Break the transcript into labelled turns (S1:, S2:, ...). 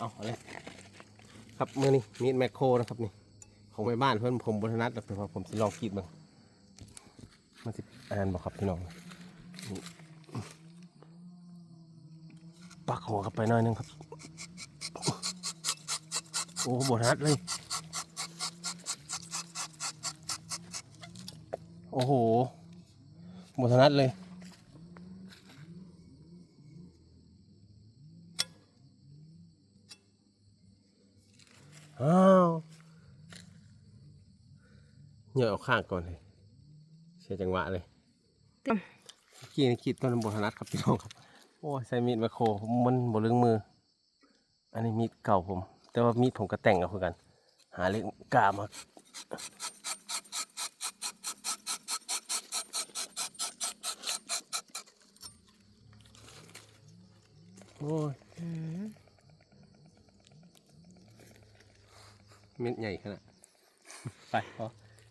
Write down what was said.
S1: เอาเอาเลยครับมือนี่มีดแมคโครนะครับนี่ ของไปบ้านเพื่อนผมบนธนัดแต่ว่าผมจะลองกรีดบ้างมันสิอันนั้นบอกครับพี่น้องปักหัวเข้าไปหน่อยนึงครับ โอ้บนธนัดเลย โอ้โหบนธนัดเลย อ้าวเหยอะเอาข้างก่อนเลยเสียจังหวะเลย
S2: เต็ม
S1: ขี้นี่คิดต้นบทนัดครับพี่น้องครับโอ้ยใส่มีดแมคโครมันบลึงมือ อันนี้มีดเก่าผม แต่ว่ามีดผมก็แต่งเอาคือกัน หาเล็กกล้ามาโอ้ย
S2: อืม
S1: เม็ดใหญ่ขนาด ไปพอ